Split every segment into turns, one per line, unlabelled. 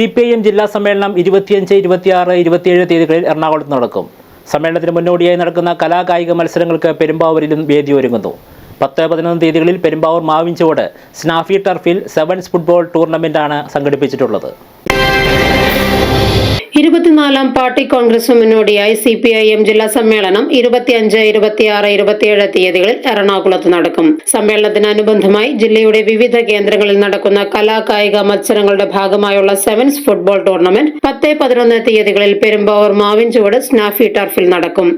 C P I M ജില്ലാ സമ്മേളനം ഇരുപത്തിയഞ്ച് ഇരുപത്തിയാറ് ഇരുപത്തിയേഴ് തീയതികളിൽ എറണാകുളത്ത് നടക്കും. സമ്മേളനത്തിന് മുന്നോടിയായി നടക്കുന്ന കലാകായിക മത്സരങ്ങൾക്ക് പെരുമ്പാവൂരിലും വേദി ഒരുങ്ങുന്നു. പത്ത് പതിനൊന്ന് തീയതികളിൽ പെരുമ്പാവൂർ മാവിഞ്ചോട് സ്നാഫി ടർഫിൽ സെവൻസ് ഫുട്ബോൾ ടൂർണമെന്റാണ് സംഘടിപ്പിച്ചിട്ടുള്ളത്.
ഇരുപത്തിനാലാം പാർട്ടി കോൺഗ്രസ് മുന്നോടിയായി സി പി ഐ എം ജില്ലാ സമ്മേളനം ഇരുപത്തിയഞ്ച് ഇരുപത്തിയാറ് ഇരുപത്തിയേഴ് തീയതികളിൽ എറണാകുളത്ത് നടക്കും. സമ്മേളനത്തിനനുബന്ധമായി ജില്ലയുടെ വിവിധ കേന്ദ്രങ്ങളിൽ നടക്കുന്ന കലാകായിക മത്സരങ്ങളുടെ ഭാഗമായുള്ള സെവൻസ് ഫുട്ബോൾ ടൂർണമെന്റ് പത്ത് പതിനൊന്ന് തീയതികളിൽ പെരുമ്പാവൂർ മാവിൻചുവട് സ്നാഫി ടർഫിൽ നടക്കും.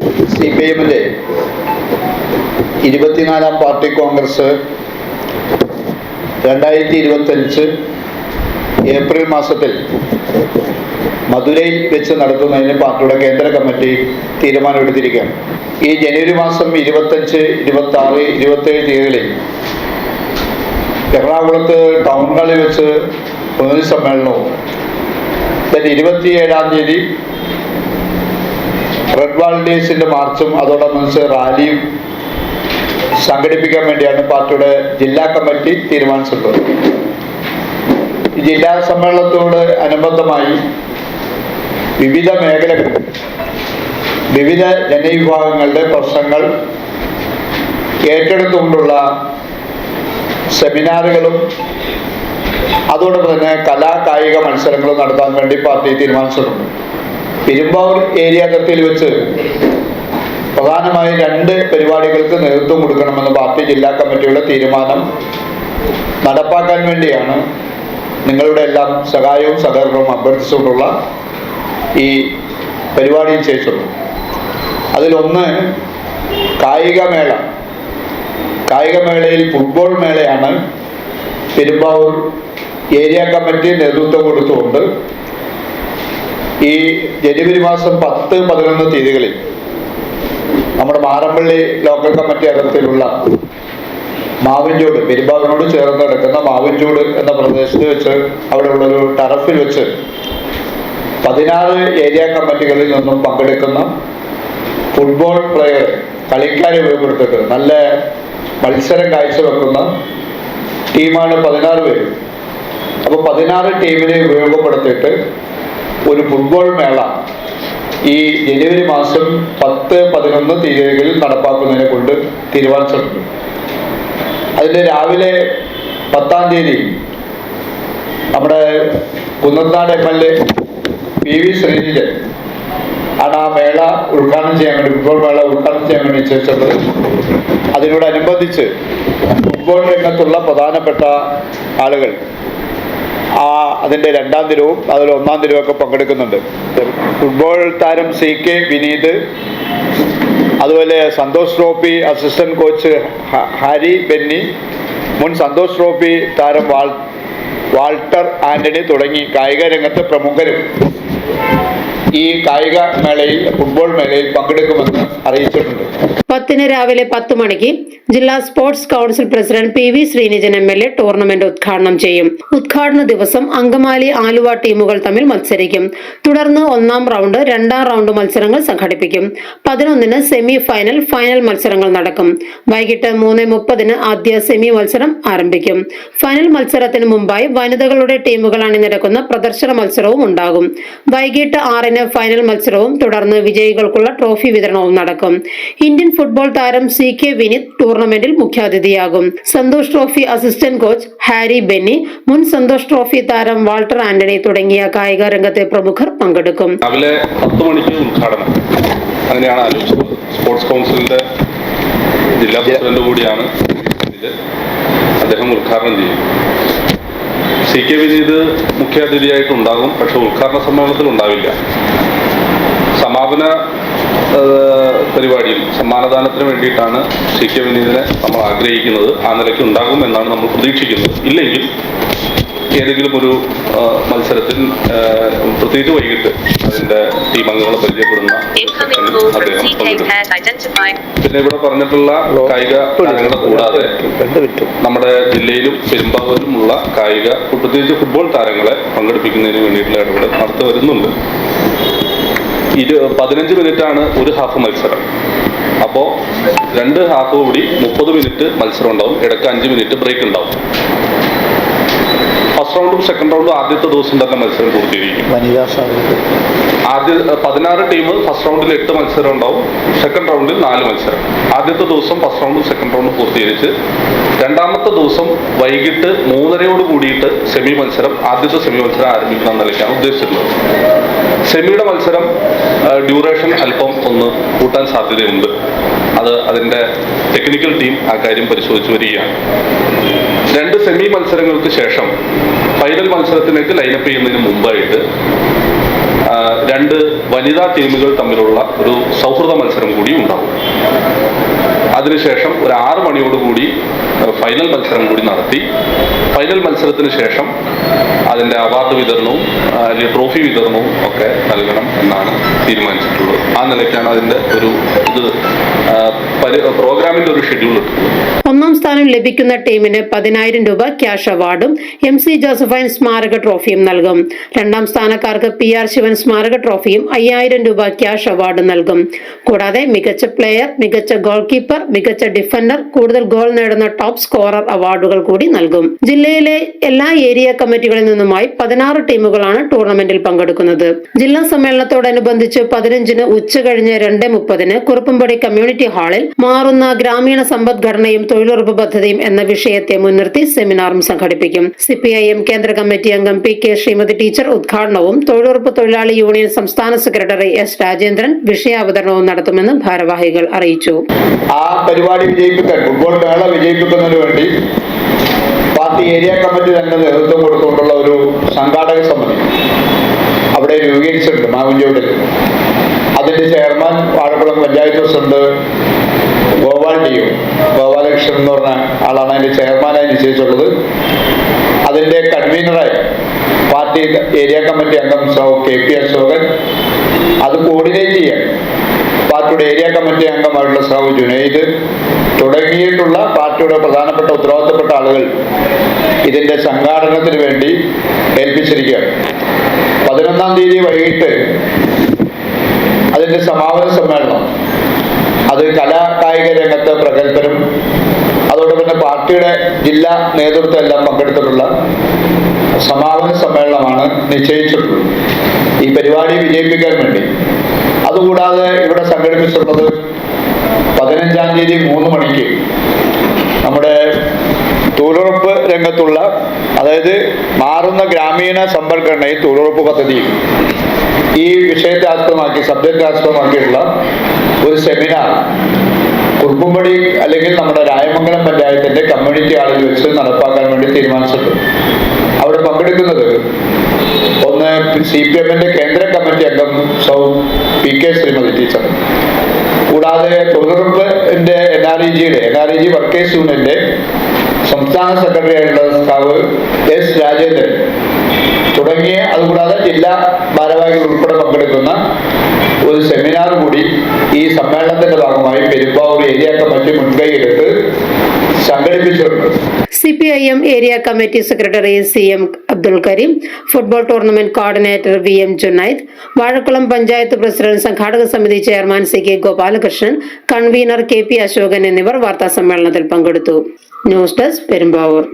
പാർട്ടി കോൺഗ്രസ് രണ്ടായിരത്തി ഇരുപത്തഞ്ച് ഏപ്രിൽ മാസത്തിൽ മധുരയിൽ വെച്ച് നടത്തുന്നതിന് പാർട്ടിയുടെ കേന്ദ്ര കമ്മിറ്റി തീരുമാനമെടുത്തിരിക്കുകയാണ്. ഈ ജനുവരി മാസം ഇരുപത്തഞ്ച് ഇരുപത്തി ആറ് ഇരുപത്തേഴ് തീയതികളിൽ എറണാകുളത്ത് ടൗൺ ഹാളിൽ വെച്ച് പൊതുസമ്മേളനവും then ഇരുപത്തിയേഴാം തീയതി റെഡ് വാളണ്ടിയേഴ്സിന്റെ മാർച്ചും അതോടൊപ്പം റാലിയും സംഘടിപ്പിക്കാൻ വേണ്ടിയാണ് പാർട്ടിയുടെ ജില്ലാ കമ്മിറ്റി തീരുമാനിച്ചിട്ടുള്ളത്. ജില്ലാ സമ്മേളനത്തോട് അനുബന്ധമായി വിവിധ മേഖലകൾ വിവിധ ജനവിഭാഗങ്ങളുടെ പ്രശ്നങ്ങൾ ഏറ്റെടുത്തുകൊണ്ടുള്ള സെമിനാറുകളും അതോടൊപ്പം തന്നെ കലാ കായിക മത്സരങ്ങളും നടത്താൻ വേണ്ടി പാർട്ടി തീരുമാനിച്ചിട്ടുണ്ട്. പെരുമ്പാവൂർ ഏരിയ അതിർത്തിയിൽ വെച്ച് പ്രധാനമായും രണ്ട് പരിപാടികൾക്ക് നേതൃത്വം കൊടുക്കണമെന്ന് പാർട്ടി ജില്ലാ കമ്മിറ്റിയുടെ തീരുമാനം നടപ്പാക്കാൻ വേണ്ടിയാണ് നിങ്ങളുടെ എല്ലാം സഹായവും സഹകരണവും അഭ്യർത്ഥിച്ചുകൊണ്ടുള്ള ഈ പരിപാടിയിൽ ചേച്ചുള്ളൂ അതിലൊന്ന് കായികമേള. കായികമേളയിൽ ഫുട്ബോൾ മേളയാണ് പെരുമ്പാവൂർ ഏരിയ കമ്മിറ്റി നേതൃത്വം കൊടുത്തുകൊണ്ട് ഈ ജനുവരി മാസം പത്ത് പതിനൊന്ന് തീയതികളിൽ നമ്മുടെ മാറമ്പള്ളി ലോക്കൽ കമ്മിറ്റി അകത്തിലുള്ള മാവിൻചൂട് പെരുമ്പാവൂരിനോട് ചേർന്ന് കിടക്കുന്ന മാവിൻചൂട് എന്ന പ്രദേശത്ത് വെച്ച് അവിടെയുള്ള ഒരു ടറഫിൽ വെച്ച് പതിനാറ് ഏരിയ കമ്മിറ്റികളിൽ നിന്നും പങ്കെടുക്കുന്ന ഫുട്ബോൾ പ്ലെയർ കളിക്കാരെ ഉപയോഗപ്പെടുത്തിട്ട് നല്ല മത്സരം കാഴ്ചവെക്കുന്ന ടീമാണ് പതിനാറ് പേര്. അപ്പോൾ പതിനാറ് ടീമിനെ ഉപയോഗപ്പെടുത്തിയിട്ട് ഒരു ഫുട്ബോൾ മേള ഈ ജനുവരി മാസം പത്ത് പതിനൊന്ന് തീയതികളിൽ നടപ്പാക്കുന്നതിനെ കൊണ്ട് തീരുമാനിച്ചിട്ടുണ്ട്. അതിന്റെ രാവിലെ പത്താം തീയതി നമ്മുടെ Kunnathunad M L A P V Sreejith ആണ് ആ മേള ഉദ്ഘാടനം ചെയ്യാൻ വേണ്ടി ഫുട്ബോൾ മേള ഉദ്ഘാടനം ചെയ്യാൻ വേണ്ടി നിശ്ചയിച്ചിട്ടുള്ളത് അതിനോടനുബന്ധിച്ച് ഫുട്ബോൾ രംഗത്തുള്ള പ്രധാനപ്പെട്ട ആളുകൾ ആ അതിന്റെ രണ്ടാം ദിനവും അതിൽ ഒന്നാം ദിനവും ഒക്കെ പങ്കെടുക്കുന്നുണ്ട്. ഫുട്ബോൾ താരം സി കെ വിനീത് അതുപോലെ Santosh Trophy assistant coach Harry Benny മുൻ സന്തോഷ് ട്രോഫി താരം വാൾ വാൾട്ടർ ആന്റണി തുടങ്ങി കായിക രംഗത്തെ പ്രമുഖരും ഈ കായിക മേളയിൽ ഫുട്ബോൾ മേളയിൽ പങ്കെടുക്കുമെന്ന് അറിയിച്ചിട്ടുണ്ട്.
പത്തിന് രാവിലെ പത്ത് മണിക്ക് ജില്ലാ sports council president P V Sreenijan M L A tournament ഉദ്ഘാടനം ചെയ്യും. ഉദ്ഘാടന ദിവസം അങ്കമാലി ആലുവ ടീമുകൾ തമ്മിൽ മത്സരിക്കും. തുടർന്ന് ഒന്നാം റൗണ്ട് രണ്ടാം റൗണ്ട് മത്സരങ്ങൾ സംഘടിപ്പിക്കും. പതിനൊന്നിന് സെമി ഫൈനൽ ഫൈനൽ മത്സരങ്ങൾ നടക്കും. വൈകിട്ട് മൂന്ന് മുപ്പതിന് ആദ്യ സെമി മത്സരം ആരംഭിക്കും. ഫൈനൽ മത്സരത്തിന് മുമ്പായി വനിതകളുടെ ടീമുകൾ അണിനിരക്കുന്ന പ്രദർശന മത്സരവും ഉണ്ടാകും. വൈകിട്ട് ആറിന് ഫൈനൽ മത്സരവും തുടർന്ന് വിജയികൾക്കുള്ള ട്രോഫി വിതരണവും നടക്കും. ഇന്ത്യൻ ഫുട്ബോൾ താരം സി കെ വിനീത് ടൂർണമെന്റിൽ മുഖ്യാതിഥിയാകും. Santosh Trophy assistant coach Harry Benny മുൻ സന്തോഷ് ട്രോഫി താരം വാൾട്ടർ ആന്റണി തുടങ്ങിയ കായിക രംഗത്തെ പ്രമുഖർ പങ്കെടുക്കും.
രാവിലെ പത്ത് മണിക്ക് ഉദ്ഘാടനം. അങ്ങനെയാണ് ആലോചിച്ചത്. സ്പോർട്സ് കൗൺസിലിന്റെ ജില്ലാ പ്രസിഡന്റ് കൂടിയാണ് അദ്ദേഹം ഉദ്ഘാടനം ചെയ്യും. സി കെ വിനീത് മുഖ്യാതിഥിയായിട്ടുണ്ടാകും പക്ഷെ ഉദ്ഘാടന സമ്മേളനത്തിൽ ഉണ്ടാവില്ല. സമാപന പരിപാടിയിൽ സമ്മാനദാനത്തിന് വേണ്ടിയിട്ടാണ് സി കെ വിനീതിനെ നമ്മൾ ആഗ്രഹിക്കുന്നത്. ആ നിലയ്ക്ക് ഉണ്ടാകും എന്നാണ് നമ്മൾ പ്രതീക്ഷിക്കുന്നത്. ഇല്ലെങ്കിൽ ഏതെങ്കിലും ഒരു മത്സരത്തിൽ പ്രത്യേകിച്ച് വൈകിട്ട് അതിന്റെ ടീം അംഗങ്ങളെ പരിചയപ്പെടുന്ന. പിന്നെ ഇവിടെ പറഞ്ഞിട്ടുള്ള കായിക താരങ്ങളെ കൂടാതെ നമ്മുടെ ജില്ലയിലും പെരുമ്പാവൂരിലുമുള്ള കായിക പ്രത്യേകിച്ച് ഫുട്ബോൾ താരങ്ങളെ പങ്കെടുപ്പിക്കുന്നതിന് വേണ്ടിയിട്ടുള്ള ഇടപെടൽ നടത്തി വരുന്നുണ്ട്. ഇരു പതിനഞ്ച് ആണ് ഒരു ഹാഫ് മത്സരം. അപ്പോൾ രണ്ട് ഹാഫ് കൂടി മുപ്പത് മിനിറ്റ് മത്സരം ഉണ്ടാവും. ഇടയ്ക്ക് അഞ്ച് മിനിറ്റ് ബ്രേക്ക് ഉണ്ടാവും. ഫസ്റ്റ് റൗണ്ടും സെക്കൻഡ് റൗണ്ടും ആദ്യത്തെ ദിവസം തന്നെ മത്സരം പൂർത്തീകരിക്കും. ആദ്യ പതിനാറ് ടീം ഫസ്റ്റ് റൗണ്ടിൽ എട്ട് മത്സരം ഉണ്ടാവും. സെക്കൻഡ് റൗണ്ടിൽ നാല് മത്സരം. ആദ്യത്തെ ദിവസം ഫസ്റ്റ് റൗണ്ടും സെക്കൻഡ് റൗണ്ടും പൂർത്തീകരിച്ച് രണ്ടാമത്തെ ദിവസം വൈകിട്ട് മൂന്നരയോട് കൂടിയിട്ട് സെമി മത്സരം ആദ്യത്തെ സെമി മത്സരം ആരംഭിക്കണം നിലയ്ക്കാണ് ഉദ്ദേശിച്ചിട്ടുള്ളത്. സെമിയുടെ മത്സരം ഡ്യൂറേഷൻ അല്പം ഒന്ന് കൂട്ടാൻ സാധ്യതയുണ്ട്. അത് അതിന്റെ ടെക്നിക്കൽ ടീം ആ കാര്യം പരിശോധിച്ച് വരികയാണ്. രണ്ട് സെമി മത്സരങ്ങൾക്ക് ശേഷം ഫൈനൽ മത്സരത്തിലേക്ക് ലൈനപ്പ് ചെയ്യുന്നതിന് മുമ്പായിട്ട് രണ്ട് വനിതാ ടീമുകൾ തമ്മിലുള്ള ഒരു സൗഹൃദ മത്സരം കൂടി ഉണ്ടാവും അതിനുശേഷം ഒരു ആറ് മണിയോടുകൂടി ഫൈനൽ മത്സരം കൂടി നടത്തി ഫൈനൽ മത്സരത്തിന് ശേഷം അതിന്റെ അവാർഡ് വിതരണവും അല്ലെങ്കിൽ ട്രോഫി വിതരണവും ഒക്കെ നൽകണം എന്നാണ് തീരുമാനിച്ചിട്ടുള്ളത്. ആ നിലയ്ക്കാണ് അതിന്റെ ഒരു ഇത് പ്രോഗ്രാമിന്റെ ഒരു ഷെഡ്യൂൾ
ഒന്നാം സ്ഥാനം ലഭിക്കുന്ന ടീമിന് പതിനായിരം രൂപ ക്യാഷ് അവാർഡും എം സി ജോസഫൈൻ സ്മാരക ട്രോഫിയും നൽകും. രണ്ടാം സ്ഥാനക്കാർക്ക് പി ആർ ശിവൻ സ്മാരക ട്രോഫിയും അയ്യായിരം രൂപ ക്യാഷ് അവാർഡും നൽകും. കൂടാതെ മികച്ച പ്ലെയർ മികച്ച ഗോൾ കീപ്പർ മികച്ച ഡിഫൻഡർ കൂടുതൽ ഗോൾ നേടുന്ന ടോപ്പ് സ്കോറർ അവാർഡുകൾ കൂടി നൽകും. ജില്ലയിലെ എല്ലാ ഏരിയ കമ്മിറ്റികളിൽ നിന്നുമായി പതിനാറ് ടീമുകളാണ് ടൂർണമെന്റിൽ പങ്കെടുക്കുന്നത്. ജില്ലാ സമ്മേളനത്തോടനുബന്ധിച്ച് പതിനഞ്ചിന് ഉച്ച കഴിഞ്ഞ് രണ്ട് മുപ്പതിന് കുറുപ്പുംപടി കമ്മ്യൂണിറ്റി ഹാളിൽ മാറുന്ന ഗ്രാമീണ സമ്പദ്ഘടനയും തൊഴിലുറപ്പ് പദ്ധതിയും എന്ന വിഷയത്തെ മുൻനിർത്തി സെമിനാറും സംഘടിപ്പിക്കും. സിപിഐഎം കേന്ദ്ര കമ്മിറ്റി അംഗം പി കെ ശ്രീമതി ടീച്ചർ ഉദ്ഘാടനവും തൊഴിലുറപ്പ് തൊഴിലാളി യൂണിയൻ സംസ്ഥാന സെക്രട്ടറി എസ് രാജേന്ദ്രൻ വിഷയാവതരണവും നടത്തുമെന്ന് ഭാരവാഹികൾ അറിയിച്ചു.
ആ പരിപാടി വിജയിപ്പിക്കാൻ ഫുട്ബോൾ മേള വിജയിപ്പിക്കുന്നതിന് വേണ്ടി പാർട്ടി ഏരിയ കമ്മിറ്റി തന്നെ നേതൃത്വം കൊടുത്തുകൊണ്ടുള്ള ഒരു സംഘാടക സമിതി അവിടെ രൂപീകരിച്ചിട്ടുണ്ട് മാവുഞ്ചോടിൽ അതിന്റെ ചെയർമാൻ വാഴക്കുളം പഞ്ചായത്ത് പ്രസിഡന്റ് ഗോപാൽ ഡിയു ഗോപാലകൃഷ്ണൻ എന്ന് പറഞ്ഞ ആളാണ് അതിന്റെ ചെയർമാനായി നിശ്ചയിച്ചിട്ടുള്ളത് അതിന്റെ കൺവീനറായി പാർട്ടി ഏരിയ കമ്മിറ്റി അംഗം കെ പി അശോകൻ. അത് കോർഡിനേറ്റ് ചെയ്യാൻ പാർട്ടിയുടെ ഏരിയ കമ്മിറ്റി അംഗമായിട്ടുള്ള സാഹു ജുനൈദ് തുടങ്ങിയിട്ടുള്ള പാർട്ടിയുടെ പ്രധാനപ്പെട്ട ഉത്തരവാദിത്തപ്പെട്ട ആളുകൾ ഇതിന്റെ സംഘാടനത്തിന് വേണ്ടി ഏൽപ്പിച്ചിരിക്കുകയാണ്. പതിനൊന്നാം തീയതി വൈകിട്ട് അതിന്റെ സമാപന സമ്മേളനം. അത് കലാ കായിക രംഗത്ത് പ്രഗത്ഭരും അതോടൊപ്പം തന്നെ പാർട്ടിയുടെ ജില്ലാ നേതൃത്വം എല്ലാം പങ്കെടുത്തിട്ടുള്ള സമാപന സമ്മേളനമാണ് നിശ്ചയിച്ചിട്ടുള്ളത്. ഈ പരിപാടി വിജയിപ്പിക്കാൻ വേണ്ടി അതുകൂടാതെ ഇവിടെ സംഘടിപ്പിച്ചിട്ടുള്ളത് പതിനഞ്ചാം തീയതി മൂന്ന് മണിക്ക് നമ്മുടെ തൊഴിലുറപ്പ് രംഗത്തുള്ള അതായത് മാറുന്ന ഗ്രാമീണ സമ്പർക്കടനയും തൊഴിലുറപ്പ് പദ്ധതി ഈ വിഷയത്തെ ആസ്പദമാക്കി സബ്ജക്റ്റ് ആസ്പദമാക്കിയിട്ടുള്ള ഒരു സെമിനാർ കുറുപ്പുംപടി അല്ലെങ്കിൽ നമ്മുടെ രായമംഗലം പഞ്ചായത്തിന്റെ കമ്മ്യൂണിറ്റി ഹാളിൽ വെച്ച് നടപ്പാക്കാൻ വേണ്ടി തീരുമാനിച്ചിട്ടുണ്ട്. അവിടെ പങ്കെടുക്കുന്നത് ഒന്ന് സി പി എമ്മിന്റെ കേന്ദ്ര കമ്മിറ്റി അംഗം സൗ പി കെ ശ്രീമതി ടീച്ചർ. കൂടാതെ തൊഴിലുറപ്പിന്റെ എൻ ആർ ഇ ജിയുടെ N R E G workers യൂണിയന്റെ സംസ്ഥാന സെക്രട്ടറി ആയിട്ടുള്ള സഖാവ് എസ് രാജേന്ദ്രൻ തുടങ്ങിയ അതുകൂടാതെ ജില്ലാ ഭാരവാഹികൾ ഉൾപ്പെടെ പങ്കെടുക്കുന്ന ഒരു സെമിനാർ കൂടി ഈ സമ്മേളനത്തിന്റെ ഭാഗമായി പെരുമ്പാവൂർ ഏരിയ കമ്മിറ്റി മുൻകൈയെടുത്ത്
C P I M area committee secretary C M Abdul Kareem football tournament coordinator V M Junaid Vazhakulam panchayat president സംഘാടക സമിതി chairman C K Gopalakrishnan convener K P Ashokan എന്നിവർ വാർത്താ സമ്മേളനത്തിൽ പങ്കെടുത്തു. News desk Perumbavoor.